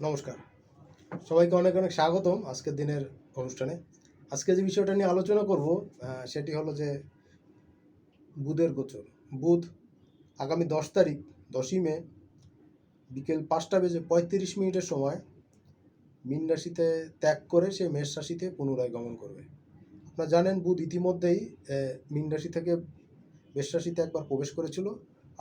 নমস্কার। সবাইকে অনেক অনেক স্বাগতম আজকের দিনের অনুষ্ঠানে। আজকে যে বিষয়টা নিয়ে আলোচনা করব সেটি হলো যে বুধের গোচর। বুধ আগামী দশ তারিখ, দশই মে, বিকেল পাঁচটা বেজে পঁয়ত্রিশ মিনিটের সময় মীন রাশিতে ত্যাগ করে সে মেষ রাশিতে পুনরায় গমন করবে। আপনারা জানেন, বুধ ইতিমধ্যেই মীন রাশি থেকে মেষ রাশিতে একবার প্রবেশ করেছিল।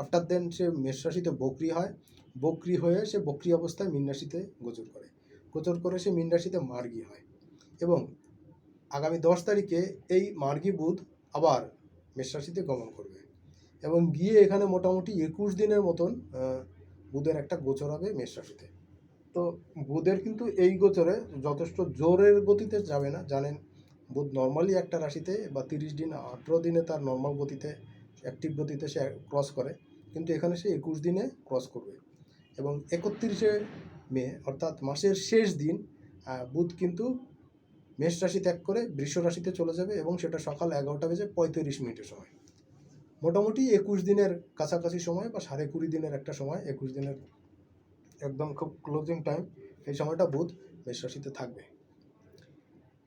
আফটার দেন সে মেষ রাশিতে বকরি হয়। বকরি হয়ে সে বকরি অবস্থায় মীন রাশিতে গোচর করে। গোচর করে সে মীন রাশিতে মার্গী হয় এবং আগামী দশ তারিখে এই মার্গী বুধ আবার মেষরাশিতে গমন করবে এবং গিয়ে এখানে মোটামুটি একুশ দিনের মতন বুধের একটা গোচর হবে মেষরাশিতে তো বুধের কিন্তু এই গোচরে যথেষ্ট জোরের গতিতে যাবে না। জানেন, বুধ নর্মালি একটা রাশিতে বা তিরিশ দিন, আঠেরো দিনে তার নর্মাল গতিতে অ্যাক্টিভ গতিতে সে ক্রস করে। কিন্তু এখানে সে একুশ দিনে ক্রস করবে। এবং একত্রিশে মে, অর্থাৎ মাসের শেষ দিন বুধ কিন্তু মেষ রাশি ত্যাগ করে বৃষ রাশিতে চলে যাবে এবং সেটা সকাল এগারোটা বেজে পঁয়ত্রিশ মিনিটের সময়। মোটামুটি একুশ দিনের কাছাকাছি সময় বা সাড়ে কুড়ি দিনের একটা সময়, একুশ দিনের একদম খুব ক্লোজিং টাইম এই সময়টা বুধ মেষ রাশিতে থাকবে।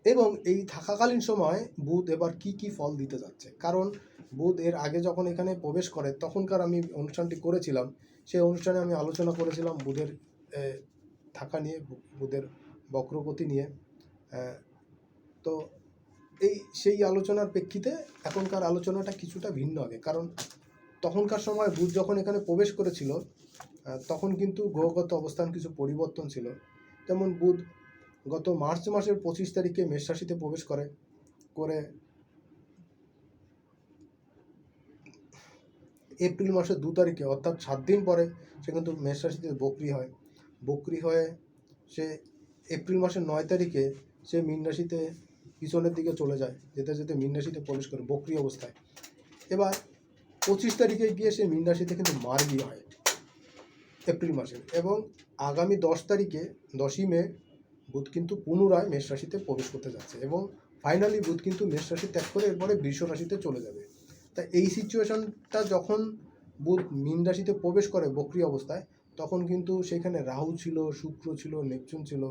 এবং এই থাকাকালীন সময় বুধ এবার কি কি ফল দিতে যাচ্ছে? কারণ বুধ এর আগে যখন এখানে প্রবেশ করে, তখনকার আমি অনুষ্ঠানটি করেছিলাম সেই অনুষ্ঠানে আমি আলোচনা করেছিলাম বুধের থাকা নিয়ে বুধের বক্রগতি নিয়ে। তো এই সেই আলোচনার প্রেক্ষিতে এখনকার আলোচনাটা কিছুটা ভিন্ন হবে কারণ তখনকার সময় বুধ যখন এখানে প্রবেশ করেছিল তখন কিন্তু গ্রহগত অবস্থান কিছু পরিবর্তন ছিল। যেমন বুধ গত মার্চ মাসের পঁচিশ তারিখে মেষ রাশিতে প্রবেশ করে করে এপ্রিল মাসের দু তারিখে, অর্থাৎ সাত দিন পরে সে কিন্তু মেষ রাশিতে বকরি হয়। বকরি হয়ে সে এপ্রিল মাসের নয় তারিখে সে মীন রাশিতে পিছনের দিকে চলে যায়, যেতে যেতে মীন রাশিতে প্রবেশ করে বকরি অবস্থায়। এবার পঁচিশ তারিখে গিয়ে সে মীন রাশিতে কিন্তু মার্গী হয় এপ্রিল মাসে এবং আগামী দশ তারিখে দশই মে বুধ কিন্তু পুনরায় মেষ রাশিতে প্রবেশ করতে যাচ্ছে এবং ফাইনালি বুধ কিন্তু মেষ রাশি ত্যাগ করে এরপরে বৃষ রাশিতে চলে যাবে। তা এই সিচুয়েশনটা যখন বুধ মীন রাশিতে প্রবেশ করে বক্রি অবস্থায়, তখন কিন্তু সেখানে রাহু ছিল, শুক্র ছিল, নেপচুন ছিল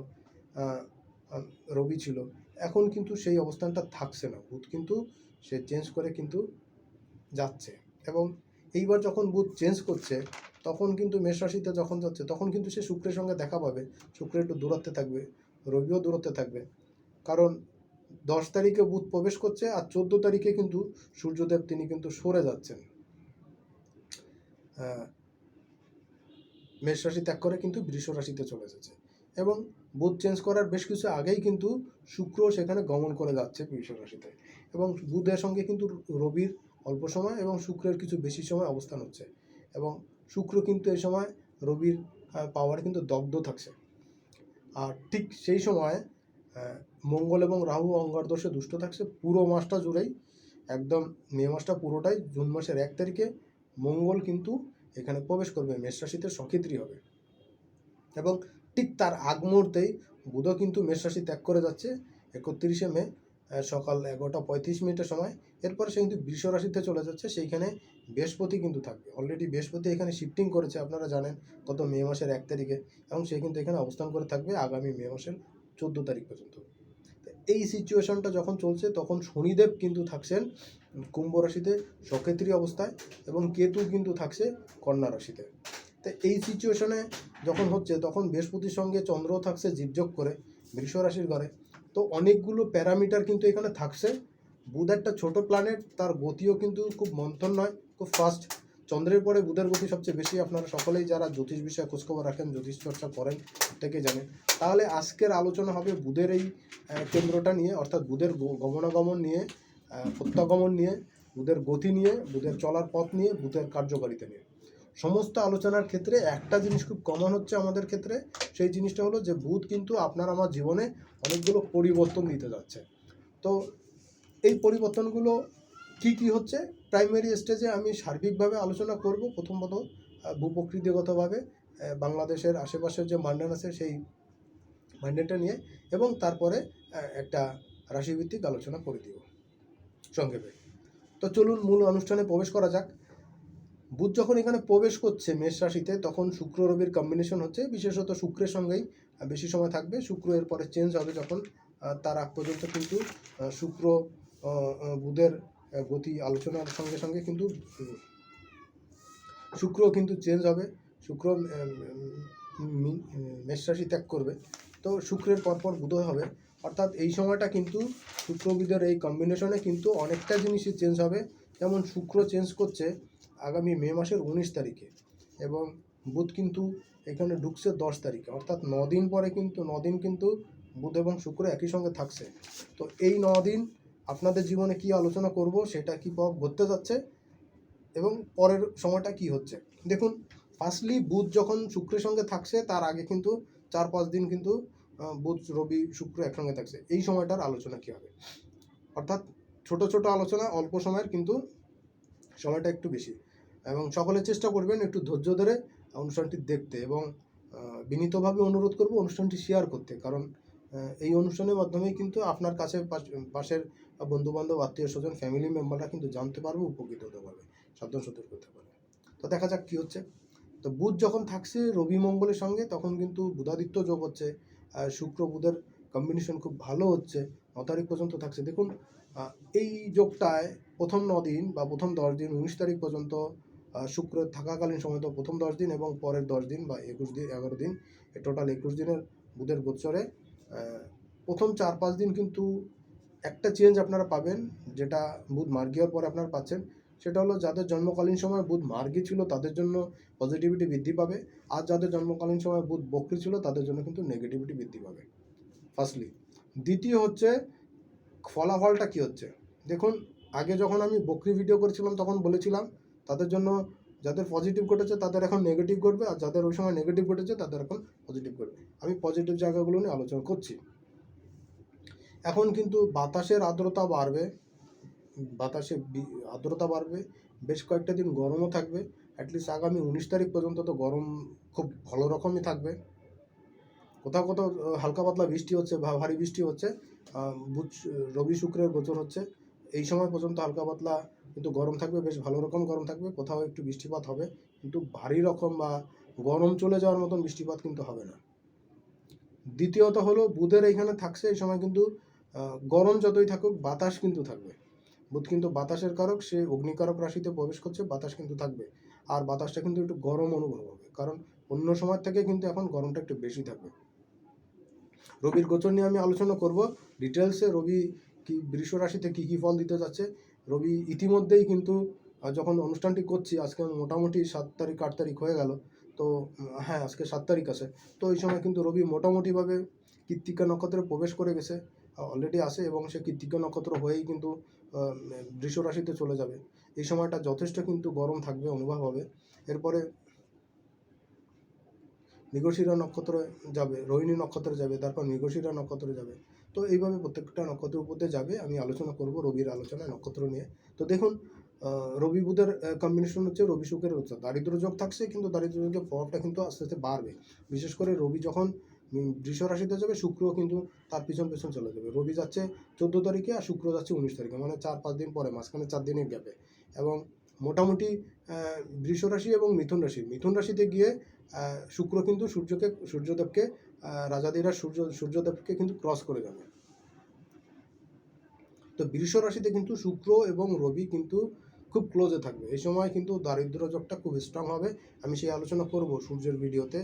রবি ছিল। এখন কিন্তু সেই অবস্থানটা থাকছে না। বুধ কিন্তু সে চেঞ্জ করে কিন্তু যাচ্ছে এবং এইবার যখন বুধ চেঞ্জ করছে, তখন কিন্তু মেষ রাশিতে যখন যাচ্ছে, তখন কিন্তু সে শুক্রের সঙ্গে দেখা পাবে। শুক্র একটু দূরত্বে থাকবে, রবিও দূরত্বে থাকবে। কারণ দশ তারিখে বুধ প্রবেশ করছে আর চোদ্দ তারিখে কিন্তু সূর্যদেব তিনি কিন্তু সরে যাচ্ছেন। মেষ রাশি ত্যাগ করে কিন্তু বৃষ রাশিতে চলে এসেছে। এবং বুধ চেঞ্জ করার বেশ কিছু আগেই কিন্তু শুক্র সেখানে গমন করে যাচ্ছে বৃষ রাশিতে। এবং বুধের সঙ্গে কিন্তু রবির অল্প সময় এবং শুক্রের কিছু বেশি সময় অবস্থান হচ্ছে। এবং শুক্র কিন্তু এই সময় রবির পাওয়ার কিন্তু দগ্ধ থাকছে। আর ঠিক সেই সময় মঙ্গল এবং রাহু অঙ্গারদোষে দুষ্ট থাকছে পুরো মাসটা জুড়েই। একদম মে মাসটা পুরোটাই, জুন মাসের এক তারিখে মঙ্গল কিন্তু এখানে প্রবেশ করবে, মেষ রাশিতে সক্ষেত্রী হবে। এবং ঠিক তার আগ মুহূর্তেই বুধও কিন্তু মেষ রাশি ত্যাগ করে যাচ্ছে, একত্রিশে মে সকাল এগারোটা পঁয়ত্রিশ মিনিটের সময়। এরপরে সে কিন্তু বৃষ রাশিতে চলে যাচ্ছে, সেইখানে বৃহস্পতি কিন্তু থাকবে। অলরেডি বৃহস্পতি এখানে শিফটিং করেছে, আপনারা জানেন গত মে মাসের এক তারিখে। এবং সে কিন্তু এখানে অবস্থান করে থাকবে আগামী মে মাসের চোদ্দ তারিখ পর্যন্ত। এই সিচুয়েশনটা যখন চলছে, তখন শনিদেব কিন্তু থাকছেন কুম্ভ রাশিতে সক্ষেত্রী অবস্থায় এবং কেতু কিন্তু থাকছে কন্যা রাশিতে। তো এই সিচুয়েশনে যখন হচ্ছে, তখন বৃহস্পতির সঙ্গে চন্দ্র থাকছে জীবযোগ করে, বৃষ রাশির ঘরে। তো অনেকগুলো প্যারামিটার কিন্তু এখানে থাকছে। বুধ একটা ছোট প্ল্যানেট তার গতিও কিন্তু খুব মন্থন নয়, খুব ফাস্ট চন্দ্রের পরে বুধের গতি সবচেয়ে বেশি আপনারা সকলেই যারা জ্যোতিষ বিষয়ে খোঁজখবর রাখেন, জ্যোতিষ চর্চা করেন, এটাকে জানেন। তাহলে আজকের আলোচনা হবে বুধের এই কেন্দ্রটা নিয়ে, অর্থাৎ বুধের গমনাগমন নিয়ে প্রত্যাগমন নিয়ে, বুধের গতি নিয়ে, বুধের চলার পথ নিয়ে, বুধের কার্যকারিতা নিয়ে। সমস্ত আলোচনার ক্ষেত্রে একটা জিনিস খুব কমন হচ্ছে আমাদের ক্ষেত্রে, সেই জিনিসটা হলো যে বুধ কিন্তু আপনার আমার জীবনে অনেকগুলো পরিবর্তন দিতে যাচ্ছে। তো এই পরিবর্তনগুলো কি কি হচ্ছে? প্রাইমারি স্টেজে আমি সার্বিকভাবে আলোচনা করব প্রথমত ভূপ্রকৃতিগতভাবে বাংলাদেশের আশেপাশের যে মান্ডান আছে সেই মান্ডানটা নিয়ে এবং তারপরে একটা রাশিভিত্তিক আলোচনা করে দিব সংক্ষেপে। তো চলুন মূল অনুষ্ঠানে প্রবেশ করা যাক। বুধ যখন এখানে প্রবেশ করছে মেষ রাশিতে, তখন শুক্র রবির কম্বিনেশন হচ্ছে। বিশেষত শুক্রের সঙ্গেই বেশি সময় থাকবে। শুক্র এর পরে চেঞ্জ হবে যখন তার আগ পর্যন্ত কিন্তু শুক্র বুধের গতি আলোচনার সঙ্গে সঙ্গে কিন্তু শুক্র কিন্তু চেঞ্জ হবে। শুক্র মেষ রাশি ত্যাগ করবে। তো শুক্রের পরপর বুধ হবে। অর্থাৎ এই সময়টা কিন্তু শুক্র বুধের এই কম্বিনেশনে কিন্তু অনেকটা জিনিসই চেঞ্জ হবে। যেমন শুক্র চেঞ্জ করছে আগামী মে মাসের উনিশ তারিখে এবং বুধ কিন্তু এখানে ঢুকছে দশ তারিখে। অর্থাৎ দিন পরে কিন্তু দিন কিন্তু বুধ এবং শুক্র একই সঙ্গে থাকছে। তো এই দিন আপনাদের জীবনে কি আলোচনা করব সেটা কি ঘটতে যাচ্ছে এবং পরের সময়টা কি হচ্ছে? দেখুন ফার্স্টলি বুধ যখন শুক্রের সঙ্গে থাকছে, তার আগে কিন্তু চার পাঁচ দিন কিন্তু বুধ, রবি, শুক্র একসঙ্গে থাকছে। এই সময়টার আলোচনা কি হবে? অর্থাৎ ছোট ছোট আলোচনা, অল্প সময়ের কিন্তু সময়টা একটু বেশি। এবং সকলে চেষ্টা করবেন একটু ধৈর্য ধরে অনুষ্ঠানটি দেখতে এবং বিনীতভাবে অনুরোধ করব অনুষ্ঠানটি শেয়ার করতে। কারণ এই অনুষ্ঠানের মাধ্যমেই কিন্তু আপনার কাছে পাশ- পাশের বন্ধু বান্ধব আত্মীয় স্বজন ফ্যামিলি মেম্বাররা কিন্তু জানতে পারবে, উপকৃত হতে পারবে, সাবধান সতর্ক হতে পারবে। তো দেখা যাক কী হচ্ছে। তো বুধ যখন থাকছে রবি মঙ্গলের সঙ্গে, তখন কিন্তু বুধাদিত্য যোগ হচ্ছে শুক্র বুধের কম্বিনেশন খুব ভালো হচ্ছে, ন তারিখ পর্যন্ত থাকছে। দেখুন এই যোগটায় প্রথম ন দিন বা প্রথম দশ দিন, উনিশ তারিখ পর্যন্ত শুক্র থাকাকালীন সময় তো প্রথম দশ দিন এবং পরের দশ দিন বা একুশ দিন, এগারো দিন টোটাল একুশ দিনের বুধের গোচরে প্রথম চার পাঁচ দিন কিন্তু একটা চেঞ্জ আপনারা পাবেন, যেটা বুধ মার্গীয়র পরে আপনারা পাচ্ছেন, সেটা হলো যাদের জন্মকালীন সময় বুধ মার্গী ছিল, তাদের জন্য পজিটিভিটি বৃদ্ধি পাবে, আর যাদের জন্মকালীন সময় বুধ বক্রি ছিল, তাদের জন্য কিন্তু নেগেটিভিটি বৃদ্ধি পাবে। ফার্স্টলি দ্বিতীয় হচ্ছে, ফলাফলটা কি হচ্ছে? দেখুন, আগে যখন আমি বকরি ভিডিও করেছিলাম, তখন বলেছিলাম, তাদের জন্য যাদের পজিটিভ ঘটেছে, তাদের এখন নেগেটিভ ঘটবে, আর যাদের ওই সময় নেগেটিভ ঘটেছে, তাদের এখন পজিটিভ ঘটবে। আমি পজিটিভ জায়গাগুলো নিয়ে আলোচনা করছি। এখন কিন্তু বাতাসের আর্দ্রতা বাড়বে, বাতাসে আর্দ্রতা বাড়বে, বেশ কয়েকটা দিন গরমও থাকবে অ্যাটলিস্ট আগামী উনিশ তারিখ পর্যন্ত তো গরম খুব ভালো রকমই থাকবে। কোথাও কোথাও হালকা পাতলা বৃষ্টি হচ্ছে বা ভারী বৃষ্টি হচ্ছে বুধ, রবি শুক্রের গোচর হচ্ছে, এই সময় পর্যন্ত হালকা পাতলা কিন্তু গরম থাকবে, বেশ ভালো রকম গরম থাকবে, কোথাও একটু বৃষ্টিপাত হবে, কিন্তু ভারী রকম বা গরম চলে যাওয়ার মতন বৃষ্টিপাত কিন্তু হবে না। দ্বিতীয়ত হলো, বুধের এইখানে থাকছে, এই সময় কিন্তু গরম যতই থাকুক, বাতাস কিন্তু থাকবে। বুধ কিন্তু বাতাসের কারক, সে অগ্নিকারক রাশিতে প্রবেশ করছে, বাতাস কিন্তু থাকবে। আর বাতাসটা কিন্তু একটু গরম অনুভব হবে, কারণ অন্য সময় থেকে কিন্তু এখন গরমটা একটু বেশি থাকবে। রবির গোচর নিয়ে আমি আলোচনা করব। ডিটেলসে রবি কি, বৃষ রাশিতে কী কী ফল দিতে যাচ্ছে। রবি ইতিমধ্যেই কিন্তু যখন অনুষ্ঠানটি করছি, আজকে মোটামুটি সাত তারিখ, আট তারিখ হয়ে গেল, তো হ্যাঁ আজকে সাত তারিখ আছে। তো এই সময় কিন্তু রবি মোটামুটিভাবে কৃত্তিকা নক্ষত্রে প্রবেশ করে গেছে। অলরেডি আসে এবং সে কৃত্তিকা নক্ষত্র হয়েই কিন্তু বৃষ রাশিতে চলে যাবে। এই সময়টা যথেষ্ট কিন্তু গরম থাকবে, অনুভব হবে। এরপরে মৃগশিরা নক্ষত্রে যাবে, রোহিণী নক্ষত্রে যাবে, তারপর মৃগশিরা নক্ষত্রে যাবে। তো এইভাবে প্রত্যেকটা নক্ষত্রের উপর যাবে। আমি আলোচনা করব রবির আলোচনায় নক্ষত্র নিয়ে। তো দেখুন রবি বুধের কম্বিনেশন হচ্ছে রবি হচ্ছে দারিদ্র যোগ থাকছে, কিন্তু দারিদ্র যোগের প্রভাবটা কিন্তু আস্তে আস্তে বাড়বে। বিশেষ করে রবি যখন বৃষ রাশিতে যাবে শুক্র কিন্তু তার পিছন পিছন চলে যাবে। রবি যাচ্ছে চোদ্দ তারিখে আর শুক্র যাচ্ছে উনিশ তারিখে মানে চার পাঁচ দিন পরে, মাঝখানে চার দিনের গ্যাপে এবং মোটামুটি বৃষ রাশি এবং মিথুন রাশি। মিথুন রাশিতে গিয়ে শুক্র কিন্তু সূর্যকে, সূর্যদেবকে রাজাদিরা সূর্য, সূর্যদেবকে কিন্তু ক্রস করে যাবে। তো বৃষ রাশিতে কিন্তু শুক্র এবং রবি কিন্তু খুব ক্লোজে থাকবে। এই সময় কিন্তু দারিদ্র যোগটা খুব স্ট্রং হবে। আমি সেই আলোচনা করব সূর্যের ভিডিওতে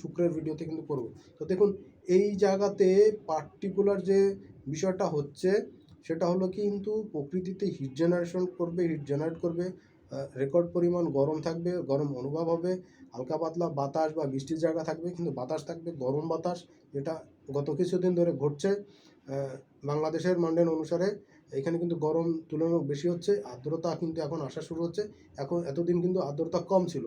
শুক্রের ভিডিওতে কিন্তু করব। তো দেখুন, এই জায়গাতে পার্টিকুলার যে বিষয়টা হচ্ছে, সেটা হলো কিন্তু প্রকৃতিতে হিট জেনারেশন করবে হিট জেনারেট করবে রেকর্ড পরিমাণ গরম থাকবে, গরম অনুভব হবে, হালকা পাতলা বাতাস বা বৃষ্টির জায়গা থাকবে, কিন্তু বাতাস থাকবে, গরম বাতাস, যেটা গত কিছুদিন ধরে ঘটছে বাংলাদেশের মান্ডেন অনুসারে, এখানে কিন্তু গরম তুলনামূলক বেশি হচ্ছে, আর্দ্রতা কিন্তু এখন আসা শুরু হচ্ছে, এখন এতদিন কিন্তু আর্দ্রতা কম ছিল।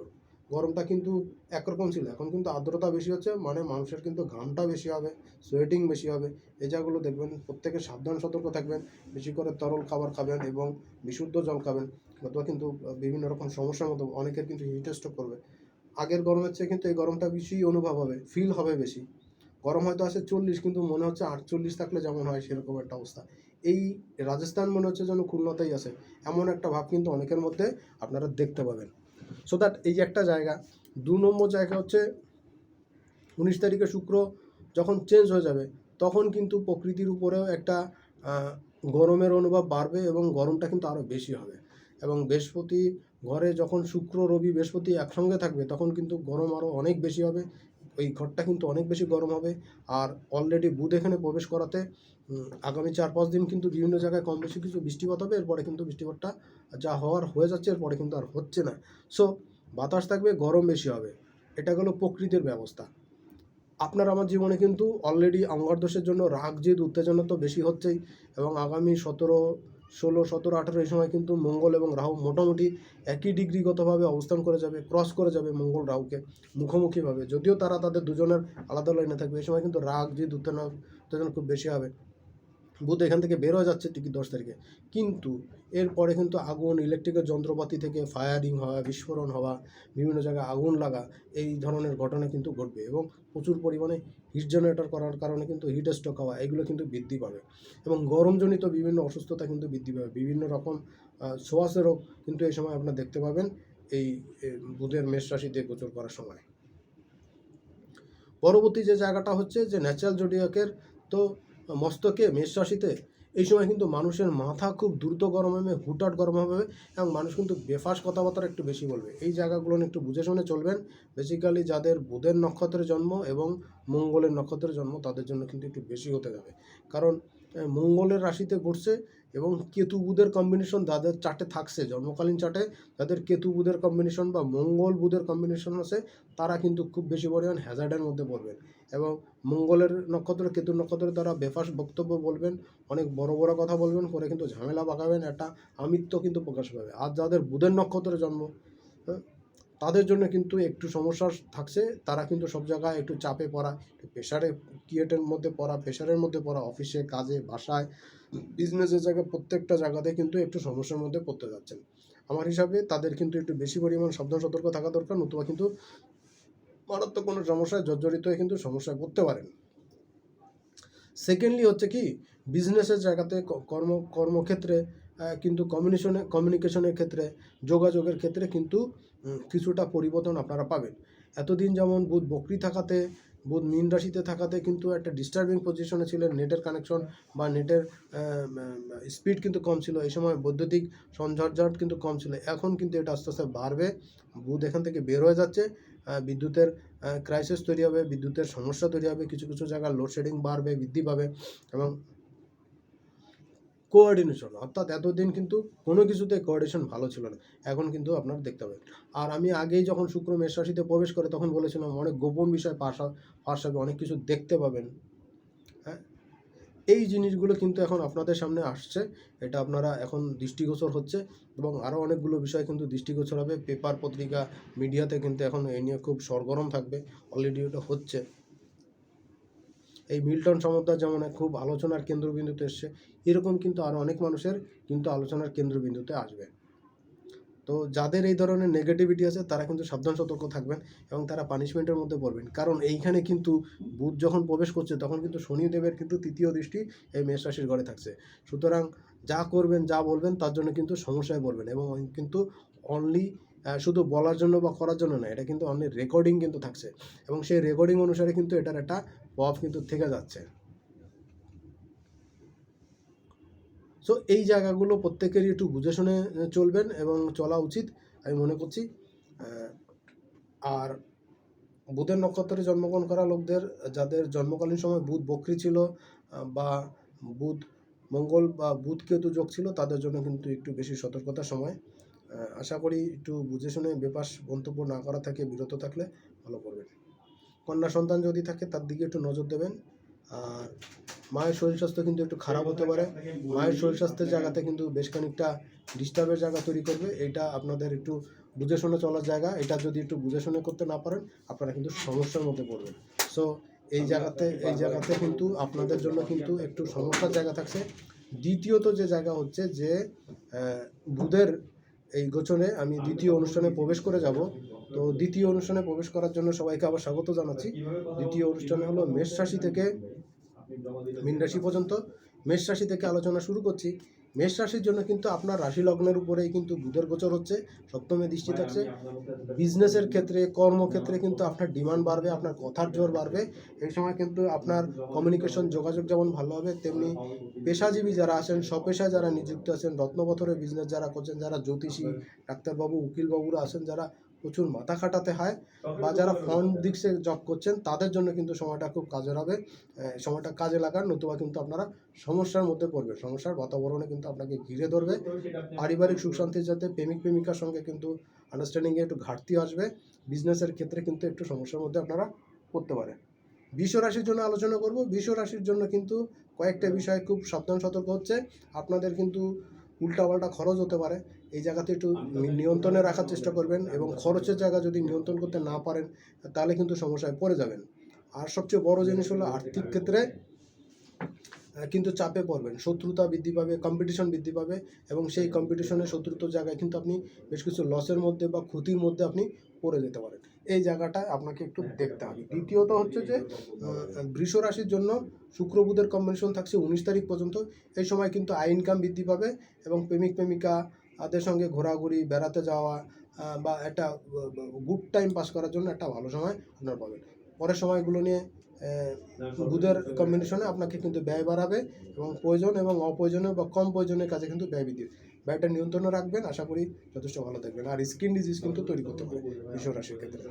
গরমটা কিন্তু একরকম ছিল। এখন কিন্তু আর্দ্রতা বেশি হচ্ছে মানে মানুষের কিন্তু ঘামটা বেশি হবে সোয়েটিং বেশি হবে। এই জায়গাগুলো দেখবেন, প্রত্যেকে সাবধান, সতর্ক থাকবেন, বেশি করে তরল খাবার খাবেন এবং বিশুদ্ধ জল খাবেন, অথবা কিন্তু বিভিন্ন রকম সমস্যার মতো অনেকের কিন্তু হিট স্ট্রোক করবে। আগের গরমের চেয়ে কিন্তু এই গরমটা বেশি অনুভব হবে ফিল হবে বেশি। গরম হয়তো আছে চল্লিশ, কিন্তু মনে হচ্ছে আটচল্লিশ থাকলে যেমন হয়, সেরকম একটা অবস্থা। এই রাজস্থান মনে হচ্ছে যেন খুলনাতেই আছে, এমন একটা ভাব কিন্তু অনেকের মধ্যে আপনারা দেখতে পাবেন। সো দ্যাট এই যে একটা জায়গা, দু নম্বর জায়গা হচ্ছে উনিশ তারিখে শুক্র যখন চেঞ্জ হয়ে যাবে, তখন কিন্তু প্রকৃতির উপরেও একটা গরমের অনুভব বাড়বে এবং গরমটা কিন্তু আরও বেশি হবে। এবং বৃহস্পতি ঘরে যখন শুক্র, রবি, বৃহস্পতি একসঙ্গে থাকবে, তখন কিন্তু গরম আরও অনেক বেশি হবে ওই ঘরটা কিন্তু অনেক বেশি গরম হবে। আর অলরেডি বুধ এখানে প্রবেশ করাতে আগামী চার পাঁচ দিন কিন্তু বিভিন্ন জায়গায় কম বেশি কিছু বৃষ্টিপাত হবে। এরপরে কিন্তু বৃষ্টিপাতটা যা হওয়ার হয়ে যাচ্ছে, এরপরে কিন্তু আর হচ্ছে না। সো বাতাস থাকবে, গরম বেশি হবে। এটা হলো প্রকৃতির ব্যবস্থা। আপনার আমার জীবনে কিন্তু অলরেডি অঙ্গার দোষের জন্য রাগ, জেদ, উত্তেজনা তো বেশি হচ্ছেই। এবং আগামী সতেরো ষোলো, সতেরো, আঠেরো এই সময় কিন্তু মঙ্গল এবং রাহু মোটামুটি একই ডিগ্রিগতভাবে অবস্থান করে যাবে ক্রস করে যাবে মঙ্গল রাহুকে মুখোমুখিভাবে। যদিও তারা তাদের দুজনের আলাদা লাইনে থাকবে, এই সময় কিন্তু রাগ, জেদ, উত্তেজনা উত্তেজনা খুব বেশি হবে। বুধ এখান থেকে বের হয়ে যাচ্ছে ঠিকই দশ তারিখে। কিন্তু এরপরে কিন্তু আগুন ইলেকট্রিকের যন্ত্রপাতি থেকে ফায়ারিং হওয়া, বিস্ফোরণ হওয়া, বিভিন্ন জায়গায় আগুন লাগা, এই ধরনের ঘটনা কিন্তু ঘটবে এবং প্রচুর পরিমাণে হিট জেনারেটর করার কারণে কিন্তু হিট স্ট্রোক হওয়া এগুলো কিন্তু বৃদ্ধি পাবে। এবং গরমজনিত বিভিন্ন অসুস্থতা কিন্তু বৃদ্ধি পাবে। বিভিন্ন রকম আহ, রোগ কিন্তু এই সময় আপনারা দেখতে পাবেন এই বুধের মেষ রাশিতে গোচর করার সময়। পরবর্তী যে জায়গাটা হচ্ছে যে ন্যাচারাল জোডিয়াকের তো মস্তকে মেষ রাশিতে এই সময় কিন্তু মানুষের মাথা খুব দ্রুত গরম হবে, হুটহাট গরম হবে এবং মানুষ কিন্তু বেফাস কথাবার্তা একটু বেশি বলবে। এই জায়গাগুলো একটু বুঝে শুনে চলবেন। বেসিক্যালি যাদের বুধের নক্ষত্রের জন্ম এবং মঙ্গলের নক্ষত্রের জন্ম তাদের জন্য কিন্তু একটু বেশি হতে যাবে। কারণ মঙ্গলের রাশিতে ঘুরছে এবং কেতু বুধের কম্বিনেশন যাদের চার্টে থাকছে জন্মকালীন চার্টে যাদের কেতু বুধের কম্বিনেশন বা মঙ্গল বুধের কম্বিনেশন আছে তারা কিন্তু খুব বেশি পরিমাণ হ্যাজার্ডের মধ্যে পড়বেন। এবং মঙ্গলের নক্ষত্র কেতুর নক্ষত্রের দ্বারা বেফাস বক্তব্য বলবেন অনেক বড় বড় কথা বলবেন করে কিন্তু ঝামেলা পাকাবেন একটা আমিত্ব কিন্তু প্রকাশ পাবে। আর যাদের বুধের নক্ষত্রে জন্ম হ্যাঁ, তাদের জন্য কিন্তু একটু সমস্যা থাকছে। তারা কিন্তু সব জায়গায় একটু চাপে পড়া প্রেশারে ক্রিয়েটের মধ্যে পড়া প্রেশারের মধ্যে পড়া অফিসে কাজে, বাসায় বিজনেসের জায়গায় প্রত্যেকটা জায়গাতে কিন্তু একটু সমস্যার মধ্যে পড়তে যাচ্ছেন। আমার হিসাবে তাদের কিন্তু একটু বেশি পরিমাণ সাবধান, সতর্ক থাকা দরকার, নতুবা কিন্তু মারাত্মক কোনো সমস্যায় জর্জরিত হয়ে কিন্তু সমস্যায় পড়তে পারেন। সেকেন্ডলি হচ্ছে কি বিজনেসের জায়গাতে কর্ম, কর্মক্ষেত্রে কিন্তু কমিউনিশনে কমিউনিকেশনের ক্ষেত্রে, যোগাযোগের ক্ষেত্রে কিন্তু কিছুটা পরিবর্তন আপনারা পাবেন। এতদিন যেমন বুধ বকরি থাকাতে, বুধ মীন রাশিতে থাকাতে কিন্তু একটা ডিস্টার্বিং পজিশনে ছিলেন, নেটের কানেকশন বা নেটের স্পিড কিন্তু কম ছিল। এই সময় বৈদ্যুতিক সঞ্ঝর্ঝাট কিন্তু কম ছিল। এখন কিন্তু এটা আস্তে আস্তে বাড়বে। বুধ এখান থেকে বের হয়ে যাচ্ছে। বিদ্যুতের ক্রাইসিস তৈরি হবে, বিদ্যুতের সমস্যা তৈরি হবে, কিছু কিছু জায়গায় লোডশেডিং বাড়বে, বৃদ্ধি পাবে এবং কোঅর্ডিনেশন অর্থাৎ এতদিন কিন্তু কোনো কিছুতে কোঅর্ডিনেশন ভালো ছিল না। এখন কিন্তু আপনার দেখতে পাবেন। আর আমি আগেই যখন শুক্র মেষ রাশিতে প্রবেশ করে তখন বলেছিলাম, অনেক গোপন বিষয় পাশ ফাঁস হবে অনেক কিছু দেখতে পাবেন। হ্যাঁ? এই জিনিসগুলো কিন্তু এখন আপনাদের সামনে আসছে। এটা আপনারা এখন দৃষ্টিগোচর হচ্ছে এবং আরও অনেকগুলো বিষয় কিন্তু দৃষ্টিগোচর হবে। পেপার পত্রিকা, মিডিয়াতে কিন্তু এখন এই নিয়ে খুব সরগরম থাকবে। অলরেডি ওটা হচ্ছে। এই মিল্টন সমুদ্র যেমন খুব আলোচনার কেন্দ্রবিন্দুতে এসছে, এরকম কিন্তু আরও অনেক মানুষের কিন্তু আলোচনার কেন্দ্রবিন্দুতে আসবে। তো যাদের এই ধরনের নেগেটিভিটি আছে, তারা কিন্তু সাবধান, সতর্ক থাকবেন এবং তারা পানিশমেন্টের মধ্যে পড়বেন। কারণ এইখানে কিন্তু বুধ যখন প্রবেশ করছে, তখন কিন্তু শনিদেবের কিন্তু তৃতীয় দৃষ্টি এই মেষ রাশির ঘরে থাকছে। সুতরাং যা করবেন, যা বলবেন, তার জন্য কিন্তু সমস্যায় পড়বেন এবং কিন্তু অনলি শুধু বলার জন্য বা করার জন্য না, এটা কিন্তু অনলি রেকর্ডিং কিন্তু থাকছে। এবং সেই রেকর্ডিং অনুসারে কিন্তু এটার একটা প্রভাব কিন্তু থেকে যাচ্ছে। সো এই জায়গাগুলো প্রত্যেকেরই একটু বুঝে শুনে চলবেন এবং চলা উচিত, আমি মনে করছি। আর বুধের নক্ষত্রে জন্মগ্রহণ করা লোকদের, যাদের জন্মকালীন সময় বুধ বক্রি ছিল বা বুধ মঙ্গল বা বুধ কেতু যোগ ছিল, তাদের জন্য কিন্তু একটু বেশি সতর্কতার সময়। আশা করি একটু বুঝে শুনে বেপাস মন্তব্য না করা থেকে বিরত থাকলে ভালো করবেন। কন্যা সন্তান যদি থাকে, তার দিকে একটু নজর দেবেন। আর মায়ের শরীর স্বাস্থ্য কিন্তু একটু খারাপ হতে পারে। মায়ের শরীর স্বাস্থ্যের জায়গাতে কিন্তু বেশ খানিকটা ডিস্টার্বের জায়গা তৈরি করবে। এটা আপনাদের একটু বুঝে শুনে চলার জায়গা। এটা যদি একটু বুঝে শুনে করতে না পারেন, আপনারা কিন্তু সমস্যার মধ্যে পড়বেন। সো এই জায়গাতে এই জায়গাতে কিন্তু আপনাদের জন্য কিন্তু একটু সমস্যার জায়গা থাকছে। দ্বিতীয়ত যে জায়গা হচ্ছে যে বুধের এই গোচরে আমি দ্বিতীয় অনুষ্ঠানে প্রবেশ করে যাব। তো দ্বিতীয় অনুষ্ঠানে প্রবেশ করার জন্য সবাইকে আবার স্বাগত জানাচ্ছি। দ্বিতীয় অনুষ্ঠানে হলো মেষ রাশি থেকে মীন রাশি পর্যন্ত। মেষ রাশি থেকে আলোচনা শুরু করছি। মেষ রাশির জন্য কিন্তু আপনার রাশি লগ্নের উপরেই কিন্তু বুধের গোচর হচ্ছে সপ্তমে দৃষ্টি থাকছে। বিজনেসের ক্ষেত্রে কর্মক্ষেত্রে কিন্তু আপনার ডিমান্ড বাড়বে আপনার কথার জোর বাড়বে। এই সময় কিন্তু আপনার কমিউনিকেশন যোগাযোগ যেমন ভালো হবে তেমনি পেশাজীবী যারা আছেন স্বপেশায় যারা নিযুক্ত আছেন রত্নপথরের বিজনেস যারা করছেন যারা জ্যোতিষী ডাক্তারবাবু উকিলবাবুরা আছেন যারা প্রচুর মাথা খাটাতে হয়। বা যারা ফন্ড দিক থেকে জব করছেন তাদের জন্য কিন্তু সময়টা খুব কাজের হবে। সময়টা কাজে লাগান নতুবা কিন্তু আপনারা সমস্যার মধ্যে পড়বে। সমস্যার বাতাবরণে কিন্তু আপনাকে ঘিরে ধরবে। পারিবারিক সুখ শান্তির যাতে প্রেমিক প্রেমিকার সঙ্গে কিন্তু আন্ডারস্ট্যান্ডিংয়ে একটু ঘাটতি আসবে। বিজনেসের ক্ষেত্রে কিন্তু একটু সমস্যার মধ্যে আপনারা পড়তে পারে বিশ্ব রাশির জন্য আলোচনা করব। বিশ্ব রাশির জন্য কিন্তু কয়েকটা বিষয় খুব সাবধান সতর্ক হচ্ছে। আপনাদের কিন্তু উল্টাপাল্টা খরচ হতে পারে। এই জায়গাতে একটু নিয়ন্ত্রণে রাখার চেষ্টা করবেন এবং খরচের জায়গা যদি নিয়ন্ত্রণ করতে না পারেন, তাহলে কিন্তু সমস্যায় পড়ে যাবেন। আর সবচেয়ে বড় জিনিস হলো আর্থিক ক্ষেত্রে কিন্তু চাপে পড়বেন। শত্রুতা বৃদ্ধি পাবে কম্পিটিশন বৃদ্ধি পাবে এবং সেই কম্পিটিশনের শত্রুতার জায়গায় কিন্তু আপনি বেশ কিছু লসের মধ্যে বা ক্ষতির মধ্যে আপনি পড়ে যেতে পারেন। এই জায়গাটা আপনাকে একটু দেখতে হবে। দ্বিতীয়ত হচ্ছে যে বৃষ রাশির জন্য শুক্র বুধের কম্বিনেশন থাকছে উনিশ তারিখ পর্যন্ত। এই সময় কিন্তু আয় ইনকাম বৃদ্ধি পাবে এবং প্রেমিক প্রেমিকাদের সঙ্গে ঘোরাঘুরি, বেড়াতে যাওয়া বা একটা গুড টাইম পাস করার জন্য একটা ভালো সময় আপনারা পাবেন। পরের সময়গুলো নিয়ে বুধের কম্বিনেশনে আপনাকে কিন্তু ব্যয় বাড়াবে এবং প্রয়োজন এবং অপ্রয়োজনীয় বা কম প্রয়োজনের কাজে কিন্তু ব্যয় বৃদ্ধি। ব্যয়টা নিয়ন্ত্রণে রাখবেন, আশা করি যথেষ্ট ভালো থাকবেন। আর স্কিন ডিজিজ কিন্তু তৈরি করতে পারে বিশ্ব রাশির ক্ষেত্রে।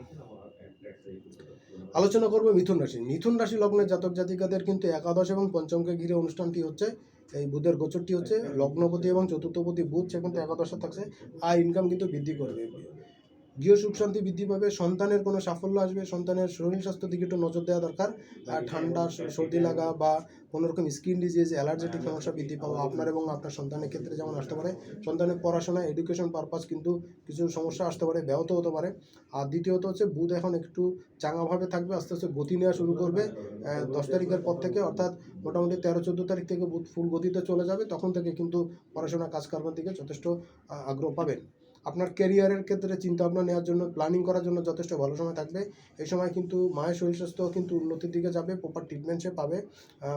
আলোচনা করব মিথুন রাশি। মিথুন রাশি লগ্নের জাতক জাতিকাদের কিন্তু একাদশ এবং পঞ্চমকে ঘিরে অনুষ্ঠানটি হচ্ছে এই বুধের গোচরটি হচ্ছে, লগ্নপতি এবং চতুর্থপতি বুধ সে কিন্তু একাদশে থাকছে। আয় ইনকাম কিন্তু বৃদ্ধি করবে। গৃহ সুখ শান্তি বৃদ্ধি পাবে সন্তানের কোনো সাফল্য আসবে সন্তানের শরীর স্বাস্থ্য দিকে একটু নজর দেওয়া দরকার আর ঠান্ডা সর্দি লাগা বা কোনো রকম স্কিন ডিজিজ অ্যালার্জেটিক সমস্যা বৃদ্ধি পাওয়া আপনার এবং আপনার সন্তানের ক্ষেত্রে যেমন আসতে পারে। সন্তানের পড়াশোনা এডুকেশন পারপাস কিন্তু কিছু সমস্যা আসতে পারে ব্যাহত হতে পারে। আর দ্বিতীয়ত হচ্ছে বুধ এখন একটু চাঙাভাবে থাকবে আস্তে আস্তে গতি নেওয়া শুরু করবে দশ তারিখের পর থেকে অর্থাৎ মোটামুটি তেরো চোদ্দ তারিখ থেকে বুধ ফুল গতিতে চলে যাবে তখন থেকে কিন্তু পড়াশোনা কাজকর্মের দিকে যথেষ্ট আগ্রহ পাবেন। আপনার ক্যারিয়ারের ক্ষেত্রে চিন্তা ভাবনা নেওয়ার জন্য প্ল্যানিং করার জন্য যথেষ্ট ভালো সময় থাকবে। এই সময় কিন্তু মায়ের শরীর স্বাস্থ্য কিন্তু উন্নতির দিকে যাবে প্রপার ট্রিটমেন্ট সে পাবে।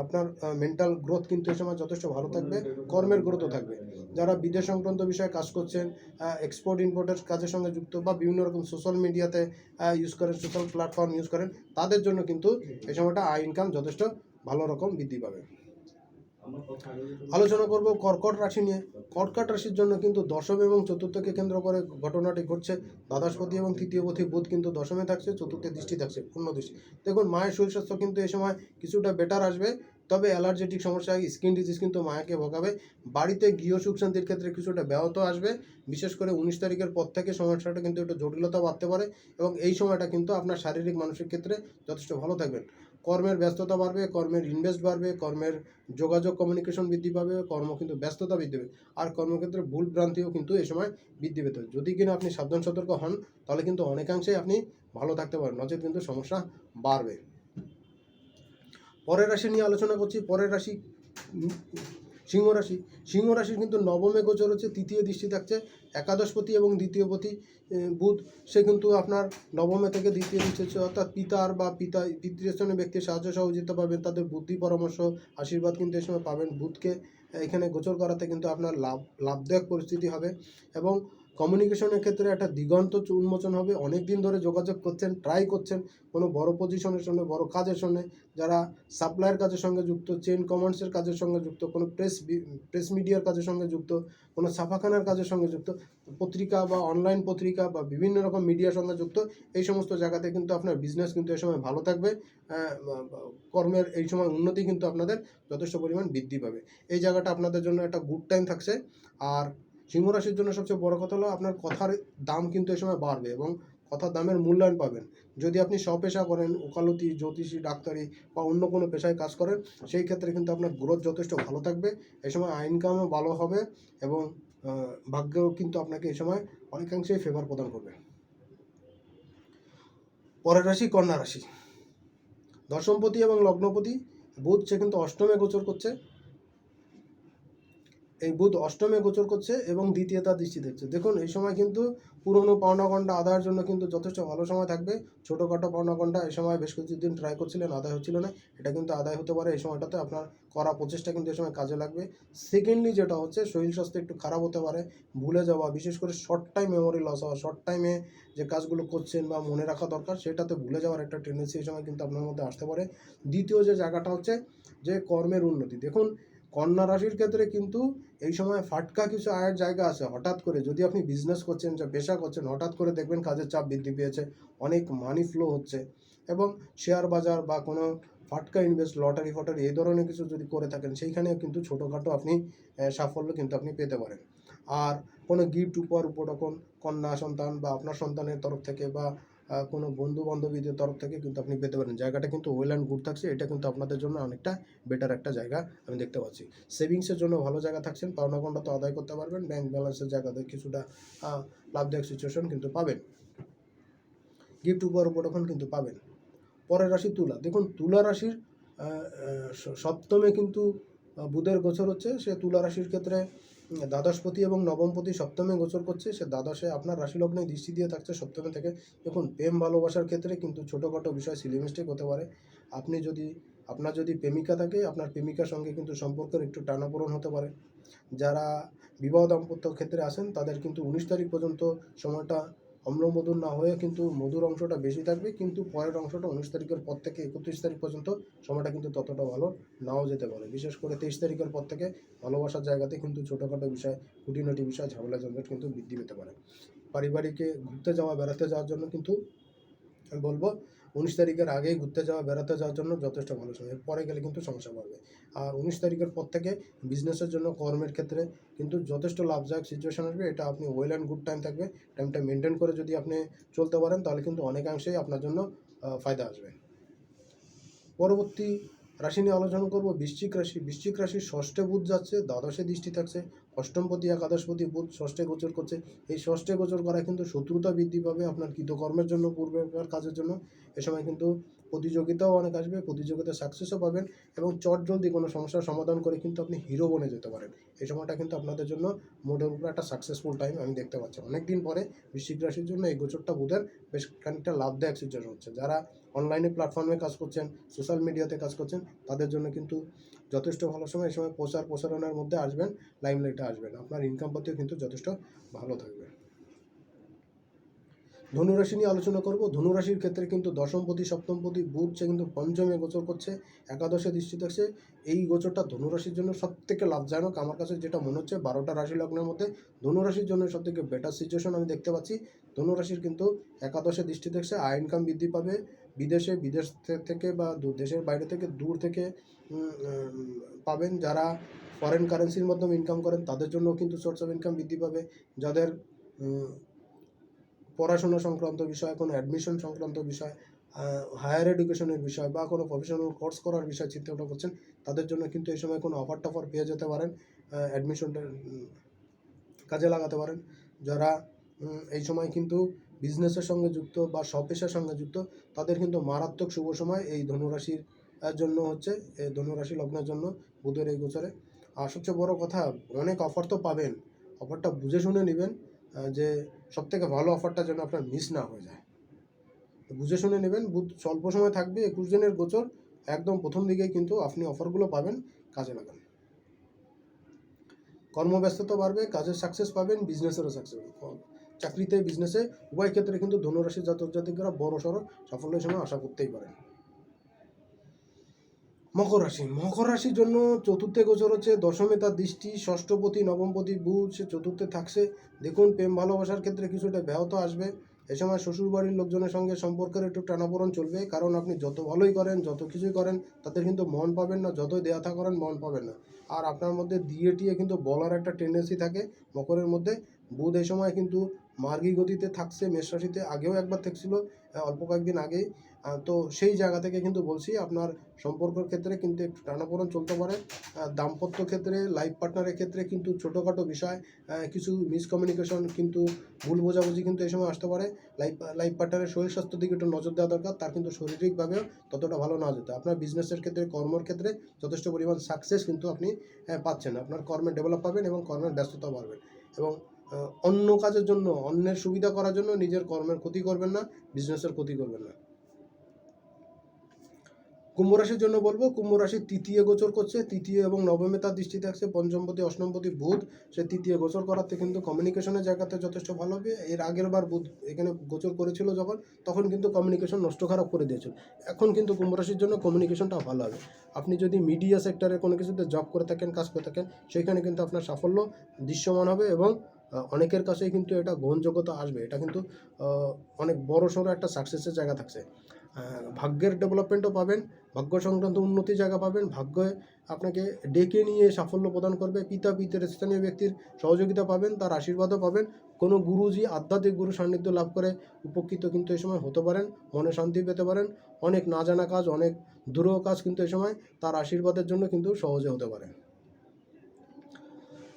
আপনার মেন্টাল গ্রোথ কিন্তু এই সময় যথেষ্ট ভালো থাকবে, কর্মের গ্রোথও থাকবে। যারা বিদেশ সংক্রান্ত বিষয়ে কাজ করছেন এক্সপোর্ট ইম্পোর্টের কাজের সঙ্গে যুক্ত বা বিভিন্ন রকম সোশ্যাল মিডিয়াতে ইউজ করেন সোশ্যাল প্ল্যাটফর্ম ইউজ করেন, তাদের জন্য কিন্তু এই সময়টা আয় ইনকাম যথেষ্ট ভালো রকম বৃদ্ধি পাবে। আলোচনা করব কর্কট রাশি নিয়ে। কর্কট রাশির জন্য কিন্তু দশম এবং চতুর্থকে কেন্দ্র করে ঘটনাটি ঘটছে। দ্বাদশপতি এবং তৃতীয়পতি বুধ কিন্তু দশমে থাকছে, চতুর্থে দৃষ্টি থাকছে, পূর্ণ দৃষ্টি। দেখুন, মায়ের শরীর স্বাস্থ্য কিন্তু এই সময় কিছুটা বেটার আসবে, তবে অ্যালার্জেটিক সমস্যা স্কিন ডিজিজ কিন্তু মায়াকে ভোগাবে। বাড়িতে গৃহ সুখ শান্তির ক্ষেত্রে কিছুটা ব্যাহত আসবে। বিশেষ করে উনিশ তারিখের পর থেকে সমস্যাটা কিন্তু একটু জটিলতা বাড়তে পারে এবং এই সময়টা কিন্তু আপনার শারীরিক, মানসিক ক্ষেত্রে যথেষ্ট ভালো থাকবেন কর্মের ব্যস্ততা বাড়বে, কর্মের ইনভেস্ট বাড়বে, কর্মের যোগাযোগ কমিউনিকেশন বৃদ্ধি পাবে, কর্ম কিন্তু ব্যস্ততা বৃদ্ধি পাবে। আর কর্মক্ষেত্রে ভুল ভ্রান্তিও কিন্তু এই সময় বৃদ্ধি পেতে। যদি কিনা আপনি সাবধান সতর্ক হন, তাহলে কিন্তু অনেকাংশেই আপনি ভালো থাকতে পারেন নচেত কিন্তু সমস্যা বাড়বে। পরের রাশি নিয়ে আলোচনা করছি। পরের রাশি সিংহ রাশি সিংহ কিন্তু নবমে গোচর হচ্ছে, তৃতীয় দৃষ্টি থাকছে, একাদশপতি এবং দ্বিতীয়পতি বুধ। সে কিন্তু আপনার নবমে থেকে দ্বিতীয় দৃষ্টি হচ্ছে, অর্থাৎ পিতার বা পিতা, পিতৃস্থানীয় ব্যক্তির সাহায্য সহযোগিতা পাবেন, তাদের বুদ্ধি পরামর্শ, আশীর্বাদ কিন্তু এই সময় পাবেন বুধকে। এখানে গোচর করাতে কিন্তু আপনার লাভ, লাভদায়ক পরিস্থিতি হবে এবং কমিউনিকেশনের ক্ষেত্রে একটা দিগন্ত উন্মোচন হবে। অনেক দিন ধরে যোগাযোগ করছেন ট্রাই করছেন। কোনো বড় পজিশনের সঙ্গে, বড় কাজের সঙ্গে, যারা সাপ্লাইয়ের কাজের সঙ্গে যুক্ত চেন কমান্ডসের কাজের সঙ্গে যুক্ত, কোনো প্রেস প্রেস মিডিয়ার কাজের সঙ্গে যুক্ত, কোনো ছাপাখানার কাজের সঙ্গে যুক্ত, পত্রিকা বা অনলাইন পত্রিকা বা বিভিন্ন রকম মিডিয়ার সঙ্গে যুক্ত, এই সমস্ত জায়গাতে কিন্তু আপনার বিজনেস কিন্তু এই সময় ভালো থাকবে। কর্মের এই সময় উন্নতি কিন্তু আপনাদের যথেষ্ট পরিমাণ বৃদ্ধি পাবে। এই জায়গাটা আপনাদের জন্য একটা গুড টাইম থাকছে। আর সিংহ রাশির জন্য সবচেয়ে বড় কথা হলো আপনার কথার দাম কিন্তু এই সময় বাড়বে এবং কথার দামের মূল্যায়ন পাবেন। যদি আপনি স্বপেশা করেন, ওকালতি, জ্যোতিষী, ডাক্তারি বা অন্য কোনো পেশায় কাজ করেন, সেই ক্ষেত্রে কিন্তু আপনার গ্রোথ যথেষ্ট ভালো থাকবে। এই সময় ইনকামও ভালো হবে এবং ভাগ্যও কিন্তু আপনাকে এই সময় অনেকাংশেই ফেভার প্রদান করবে। পরের রাশি কন্যা রাশি। দশমপতি এবং লগ্নপতি, বুধ সে কিন্তু অষ্টমে গোচর করছে। এই বুধ অষ্টমে গোচর করছে এবং দ্বিতীয়তা দৃষ্টি দেখছে। দেখুন, এই সময় কিন্তু পুরনো পাওনা গন্ডা আদায়ের জন্য কিন্তু যথেষ্ট ভালো সময় থাকবে। ছোটোখাটো পাওনা গন্ডা এই সময় বেশ কিছুদিন ট্রাই করছিলেন, আদায় হচ্ছিল না। এটা কিন্তু আদায় হতে পারে এই সময়টাতে। আপনার করা প্রচেষ্টা কিন্তু এই সময় কাজে লাগবে। সেকেন্ডলি যেটা হচ্ছে, শরীর স্বাস্থ্য একটু খারাপ হতে পারে, ভুলে যাওয়া, বিশেষ করে শর্ট টাইম মেমোরি লস হওয়া শর্ট টাইমে যে কাজগুলো করছেন বা মনে রাখা দরকার, সেটাতে ভুলে যাওয়ার একটা টেন্ডেন্সি এই সময় কিন্তু আপনার মধ্যে আসতে পারে। দ্বিতীয় যে জায়গাটা হচ্ছে, যে কর্মের উন্নতি। দেখুন কন্যা রাশির ক্ষেত্রে কিন্তু এই সময় ফাটকা কিছু আয়ের জায়গা আছে। হঠাৎ করে যদি আপনি বিজনেস করছেন, যা পেশা করছেন, হঠাৎ করে দেখবেন কাজের চাপ বৃদ্ধি পেয়েছে, অনেক মানি ফ্লো হচ্ছে এবং শেয়ার বাজার বা কোনো ফাটকা ইনভেস্ট লটারি ফটারি এই ধরনের কিছু যদি করে থাকেন, সেইখানেও কিন্তু ছোটোখাটো আপনি সাফল্য কিন্তু আপনি পেতে পারেন। আর কোনো গিফট উপহার উপটকন, কন্যা সন্তান বা আপনার সন্তানের তরফ থেকে বা কোনো বন্ধু বান্ধবীদের তরফ থেকে কিন্তু আপনি পেতে পারেন। জায়গাটা কিন্তু ওয়েল অ্যান্ড গুড থাকছে, এটা কিন্তু আপনাদের জন্য অনেকটা বেটার একটা জায়গা আমি দেখতে পাচ্ছি। সেভিংসের জন্য ভালো জায়গা থাকছেন পাওনা কন্যা তো আদায় করতে পারবেন, ব্যাংক ব্যালেন্সের জায়গাতে কিছুটা লাভদায়ক সিচুয়েশন কিন্তু পাবেন। গিফট উপহার উপটকন কিন্তু পাবেন। পরের রাশি তুলা। দেখুন, তুলা রাশির সপ্তমে কিন্তু বুধের গোচর হচ্ছে, সে তুলা রাশির ক্ষেত্রে দ্বাদশপতি এবং নবমপতি সপ্তমে গোচর করছে। সে দ্বাদশে আপনার রাশিলগ্নে দৃষ্টি দিয়ে থাকছে সপ্তমে থেকে। দেখুন, প্রেম ভালোবাসার ক্ষেত্রে কিন্তু ছোটোখাটো বিষয় সিলিমিস্টেক হতে পারে। আপনি যদি, আপনার যদি প্রেমিকা থাকে, আপনার প্রেমিকার সঙ্গে কিন্তু সম্পর্কের একটু টানাপোড়ন হতে পারে। যারা বিবাহ দাম্পত্য ক্ষেত্রে আসেন তাদের কিন্তু উনিশ তারিখ পর্যন্ত সময়টা অম্ল মধুর না হয়ে কিন্তু মধুর অংশটা বেশি থাকবে, কিন্তু পরের অংশটা উনিশ তারিখের পর থেকে একত্রিশ তারিখ পর্যন্ত সময়টা কিন্তু ততটা ভালো নাও যেতে পারে। বিশেষ করে তেইশ তারিখের পর থেকে ভালোবাসার জায়গাতে কিন্তু ছোটোখাটো বিষয়, খুঁটিনাটি বিষয়, ঝামেলা ঝঞ্ঝট কিন্তু বৃদ্ধি পেতে পারে। পারিবারিকে ঘুরতে যাওয়া, বেড়াতে যাওয়ার জন্য কিন্তু আমি বলব উনিশ তারিখের আগেই ঘুরতে যাওয়া, বেড়াতে যাওয়ার জন্য যথেষ্ট ভালো সময় পরে গেলে কিন্তু সমস্যা বাড়বে। আর উনিশ তারিখের পর থেকে বিজনেসের জন্য, কর্মের ক্ষেত্রে কিন্তু যথেষ্ট লাভদায়ক সিচুয়েশন আসবে। এটা আপনি ওয়েল অ্যান্ড গুড টাইম থাকবে। টাইমটা মেনটেন করে যদি আপনি চলতে পারেন, তাহলে কিন্তু অনেকাংশেই আপনার জন্য ফায়দা আসবে। পরবর্তী রাশি নিয়ে আলোচনা করব, বৃশ্চিক রাশি। বৃশ্চিক রাশির ষষ্ঠে বুধ যাচ্ছে, দ্বাদশে দৃষ্টি থাকছে, অষ্টমপতি, একাদশপতি বুধ ষষ্ঠে গোচর করছে। এই ষষ্ঠে গোচর করা কিন্তু শত্রুতা বৃদ্ধি পাবে আপনার কৃতকর্মের জন্য পূর্বেকার কাজের জন্য। এ সময় কিন্তু প্রতিযোগিতাও অনেক আসবে প্রতিযোগিতা সাকসেসও পাবেন এবং চট জলদি কোনো সমস্যার সমাধান করে কিন্তু আপনি হিরো বনে যেতে পারেন। এই সময়টা কিন্তু আপনাদের জন্য মোটের উপরে একটা সাকসেসফুল টাইম আমি দেখতে পাচ্ছি। অনেক দিন পরে বৃশ্চিক রাশির জন্য এই গোচরটা বুধের বেশ খানিকটা লাভদায়ক সিচুয়েশন হচ্ছে। যারা অনলাইনে প্ল্যাটফর্মে কাজ করছেন সোশ্যাল মিডিয়াতে কাজ করছেন, তাদের জন্য কিন্তু যথেষ্ট ভালো সময়। এই সময় প্রচার প্রসারণের মধ্যে আসবেন লাইমলাইটে আসবেন। আপনার ইনকাম পাতিও কিন্তু যথেষ্ট ভালো থাকবে। ধনুরাশি নিয়ে আলোচনা করব। ধনুরাশির ক্ষেত্রে কিন্তু দশমপতি সপ্তমপতি বুধ সে কিন্তু পঞ্চমে গোচর করছে, একাদশে দৃষ্টি থাকছে এই গোচরটা ধনুরাশির জন্য সব থেকে লাভজনক। আমার কাছে যেটা মনে হচ্ছে, বারোটা রাশি লগ্নের মধ্যে ধনুরাশির জন্য সব থেকে বেটার সিচুয়েশন আমি দেখতে পাচ্ছি। ধনুরাশির কিন্তু একাদশে দৃষ্টি থাকছে আয় ইনকাম বৃদ্ধি পাবে। বিদেশে, বিদেশ থেকে বা দেশের বাইরে থেকে দূর থেকে পাবেন যারা ফরেন কারেন্সির মাধ্যমে ইনকাম করেন, তাদের জন্য কিন্তু সোর্স অফ ইনকাম বৃদ্ধি পাবে। যাদের পড়াশোনা সংক্রান্ত বিষয়, কোনো অ্যাডমিশন সংক্রান্ত বিষয় হায়ার এডুকেশনের বিষয় বা কোনো প্রফেশনাল কোর্স করার বিষয় চিন্তা করছেন, তাদের জন্য কিন্তু এই সময় কোনো অফার টফার পেয়ে যেতে পারেন অ্যাডমিশনটা কাজে লাগাতে পারেন। যারা এই সময় কিন্তু বিজনেসের সঙ্গে যুক্ত বা স্বপেশার সঙ্গে যুক্ত, তাদের কিন্তু মারাত্মক শুভ সময় এই ধনুরাশির জন্য হচ্ছে এই ধনুরাশি লগ্নের জন্য বুধের এই গোচরে। আর সবচেয়ে বড় কথা, অনেক অফার তো পাবেন অফারটা বুঝে শুনে নেবেন যে সব থেকে ভালো অফারটা যেন আপনার মিস না হয়ে যায়। বুঝে শুনে নেবেন স্বল্প সময় থাকবে একুশ দিনের গোচর, একদম প্রথম দিকেই কিন্তু আপনি অফারগুলো পাবেন, কাজে লাগান। কর্মব্যস্ততা বাড়বে, কাজের সাকসেস পাবেন বিজনেসেরও সাকসেস চাকরিতে বিজনেসে উভয় ক্ষেত্রে কিন্তু ধনুরাশি জাতক জাতিকরা বড় সড়ো সাফল্যের সময় আশা করতেই পারেন। মকর রাশি। মকর রাশির জন্য চতুর্থে গোচর হচ্ছে দশমে তার দৃষ্টি, ষষ্ঠপতি, নবমপতি বুধ সে চতুর্থে থাকছে। দেখুন, প্রেম ভালোবাসার ক্ষেত্রে কিছুটা ব্যাহত আসবে। এ সময় শ্বশুরবাড়ির লোকজনের সঙ্গে সম্পর্কের একটু টানাপোড়ন চলবে। কারণ আপনি যত ভালোই করেন, যত কিছুই করেন তাদের কিন্তু মন পাবেন না, যতই দেয়া থা করেন, মন পাবেন না। আর আপনার মধ্যে দিয়ে টিয়ে কিন্তু বলার একটা টেন্ডেন্সি থাকে। মকরের মধ্যে বুধ এই সময় কিন্তু মার্গী গতিতে থাকছে, মেষ রাশিতে আগেও একবার থাকছিল অল্প কয়েকদিন আগেই। তো সেই জায়গা থেকে কিন্তু বলছি আপনার সম্পর্কের ক্ষেত্রে কিন্তু একটু টানাপোড়ন চলতে পারে। দাম্পত্য ক্ষেত্রে লাইফ পার্টনারের ক্ষেত্রে কিন্তু ছোটোখাটো বিষয় কিছু মিসকমিউনিকেশন কিন্তু ভুল বোঝাবুঝি কিন্তু এই সময় আসতে পারে। লাইফ লাইফ পার্টনারের শরীর স্বাস্থ্যের দিকে একটু নজর দেওয়া দরকার, তার কিন্তু শারীরিকভাবেও ততটা ভালো না যেতে। আপনার বিজনেসের ক্ষেত্রে, কর্মর ক্ষেত্রে যথেষ্ট পরিমাণ সাকসেস কিন্তু আপনি পাচ্ছেন। আপনার কর্মে ডেভেলপ পাবেন এবং কর্মের ব্যস্ততা বাড়বেন এবং অন্য কাজের জন্য, অন্যের সুবিধা করার জন্য নিজের কর্মের ক্ষতি করবেন না বিজনেসের ক্ষতি করবেন না। কুম্ভ রাশির জন্য বলব, কুম্ভ রাশির তৃতীয় গোচর করছে, তৃতীয় এবং নবমে তার দৃষ্টি থাকছে পঞ্চমপতি অষ্টমপতি বুধ, সে তৃতীয় গোচর করাতে কিন্তু কমিউনিকেশনের জায়গাতে যথেষ্ট ভালো হবে। এর আগের বার বুধ এখানে গোচর করেছিল যখন, তখন কিন্তু কমিউনিকেশন নষ্ট খারাপ করে দিয়েছিল। এখন কিন্তু কুম্ভ রাশির জন্য কমিউনিকেশনটা ভালো হবে। আপনি যদি মিডিয়া সেক্টরে কোনো কিছুতে জব করে থাকেন, কাজ করে থাকেন, সেখানে কিন্তু আপনার সাফল্য দৃশ্যমান হবে এবং অনেকের কাছেই কিন্তু এটা গ্রহণযোগ্যতা আসবে। এটা কিন্তু অনেক বড় সড়ো একটা সাকসেসের জায়গা থাকছে। ভাগ্যের ডেভেলপমেন্টও পাবেন। ভাগ্য সংক্রান্ত উন্নতি জায়গা পাবেন। ভাগ্য আপনাকে ডেকে নিয়ে সাফল্য প্রদান করবে। পিতা, পিতার স্থানীয় ব্যক্তির সহযোগিতা পাবেন, তার আশীর্বাদও পাবেন। কোনো গুরুজি আধ্যাত্মিক গুরু সান্নিধ্য লাভ করে উপকৃত কিন্তু এই সময় হতে পারেন, মনে শান্তি পেতে পারেন। অনেক না জানা কাজ, অনেক দূরহ কাজ কিন্তু এই সময় তার আশীর্বাদের জন্য কিন্তু সহজে হতে পারে।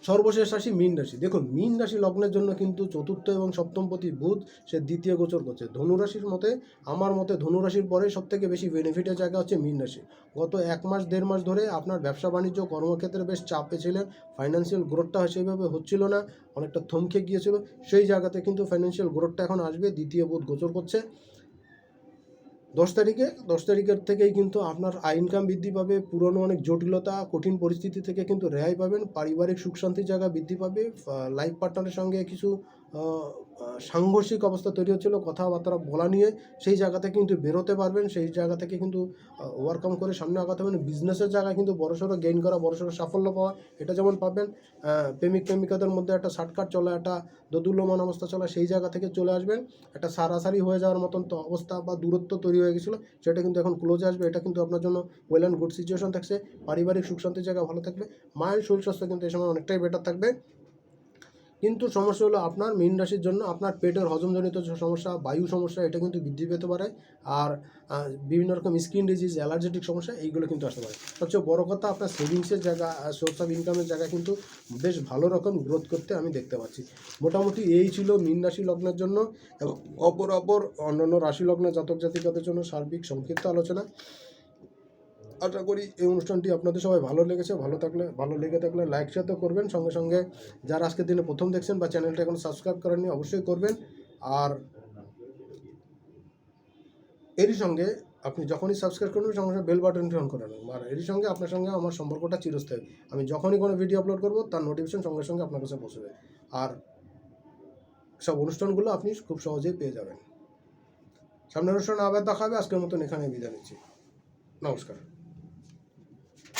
সর্বশেষ রাশি মীন রাশি। দেখুন, মীন রাশি লগ্নের জন্য কিন্তু চতুর্থ এবং সপ্তম সপ্তমপতি বুধ, সে দ্বিতীয় গোচর করছে। ধনুরাশির মতে, আমার মতে ধনুরাশির পরে সব থেকে বেশি বেনিফিটের জায়গা হচ্ছে মীন রাশি। গত এক মাস, দেড় মাস ধরে আপনার ব্যবসা, বাণিজ্য, কর্মক্ষেত্রে বেশ চাপে ছিলেন। ফাইন্যান্সিয়াল গ্রোথটা সেইভাবে হচ্ছিল না, অনেকটা থমকে গিয়েছিল। সেই জায়গাতে কিন্তু ফাইন্যান্সিয়াল গ্রোথটা এখন আসবে, দ্বিতীয় বুধ গোচর করছে। দশ তারিখে, দশ তারিখের থেকেই কিন্তু আপনার আয় ইনকাম বৃদ্ধি পাবে, পুরনো অনেক জটিলতা, কঠিন পরিস্থিতি থেকে কিন্তু রেহাই পাবেন, পারিবারিক সুখ শান্তির জায়গা বৃদ্ধি পাবে লাইফ পার্টনারের সঙ্গে কিছু সাংঘর্ষিক অবস্থা তৈরি হচ্ছিল, কথাবার্তা বলা নিয়ে। সেই জায়গা থেকে কিন্তু বেরোতে পারবেন, সেই জায়গা থেকে কিন্তু ওভারকাম করে সামনে আগাতে পারবেন। বিজনেসের জায়গায় কিন্তু বড়সড় গেইন করা বড়সড় সাফল্য পাওয়া, এটা যেমন পাবেন প্রেমিক প্রেমিকাদের মধ্যে একটা শার্টকাট চলা, একটা দোদুল্যমান অবস্থা চলা, সেই জায়গা থেকে চলে আসবেন। একটা সারাসারি হয়ে যাওয়ার মতন তো অবস্থা বা দূরত্ব তৈরি হয়ে গেছিল, সেটা কিন্তু এখন ক্লোজে আসবে। এটা কিন্তু আপনার জন্য ওয়েল অ্যান্ড গুড সিচুয়েশন থাকছে। পারিবারিক সুখ শান্তির জায়গা ভালো থাকবে। মায়ের শরীর স্বাস্থ্য কিন্তু এই সময় অনেকটাই বেটার থাকবে। কিন্তু সমস্যা হলো আপনার মীন রাশির জন্য আপনার পেটের হজমজনিত সমস্যা, বায়ু সমস্যা, এটা কিন্তু বৃদ্ধি পেতে পারে। আর বিভিন্ন রকম স্কিন ডিজিজ অ্যালার্জেটিক সমস্যা, এইগুলো কিন্তু আসতে পারে। সবচেয়ে বড় কথা আপনার সেভিংসের জায়গা সোর্স অফ ইনকামের জায়গা কিন্তু বেশ ভালো রকম গ্রোথ করতে আমি দেখতে পাচ্ছি। মোটামুটি এই ছিল মীন রাশি লগ্নের জন্য এবং অপর অপর অন্যান্য রাশি লগ্নের জাতক জাতিকাদের জন্য সার্বিক সংক্ষিপ্ত আলোচনা। আশা করি এই অনুষ্ঠানটি আপনাদের সবাই ভালো লেগেছে, ভালো থাকলে, ভালো লেগে থাকলে লাইক শেয়ার তো করবেন। সঙ্গে সঙ্গে যারা আজকের দিনে প্রথম দেখছেন বা চ্যানেলটা এখন সাবস্ক্রাইব করেননি, অবশ্যই করবেন। আর এরই সঙ্গে আপনি যখনই সাবস্ক্রাইব করবেন, সঙ্গে সঙ্গে বেল বাটনটি অন করে নেবেন। আর এরই সঙ্গে আপনার সঙ্গে আমার সম্পর্কটা চিরস্থায়ী। আমি যখনই কোনো ভিডিও আপলোড করব, তার নোটিফিকেশন সঙ্গে সঙ্গে আপনার কাছে পৌঁছবে। আর সব অনুষ্ঠানগুলো আপনি খুব সহজেই পেয়ে যাবেন। সামনের অনুষ্ঠানে আবার দেখা হবে। আজকের মতন এখানে বিদায় নিচ্ছি। নমস্কার।